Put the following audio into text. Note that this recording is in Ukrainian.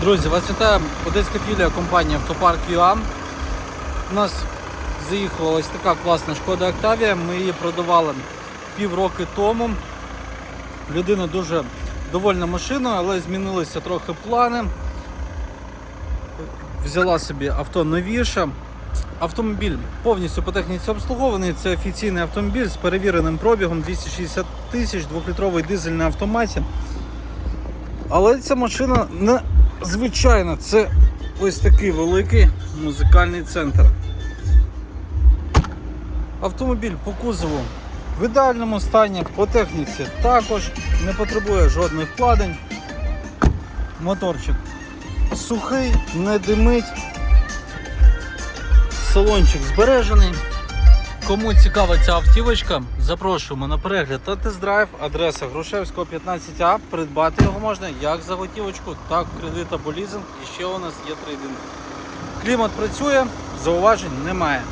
Друзі, вас вітає одеська філія компанії Автопарк ЮА. У нас заїхала ось така класна шкода Октавія. Ми її продавали півроки тому. Людина дуже довольна машиною, але змінилися трохи плани. Взяла собі авто новіше. Автомобіль повністю по техніці обслугований. Це офіційний автомобіль з перевіреним пробігом 260 тисяч, двохлітровий дизель на автоматі. Але ця машина не звичайна, це ось такий великий музикальний центр. Автомобіль по кузову в ідеальному стані, по техніці також не потребує жодних вкладень. Моторчик сухий, не димить. Салончик збережений. Кому цікава ця автівочка, запрошуємо на перегляд та тест-драйв. Адреса Грушевського 15А. Придбати його можна як за готівочку, так кредит або лізинг. І ще у нас є трейдинг. Клімат працює, зауважень немає.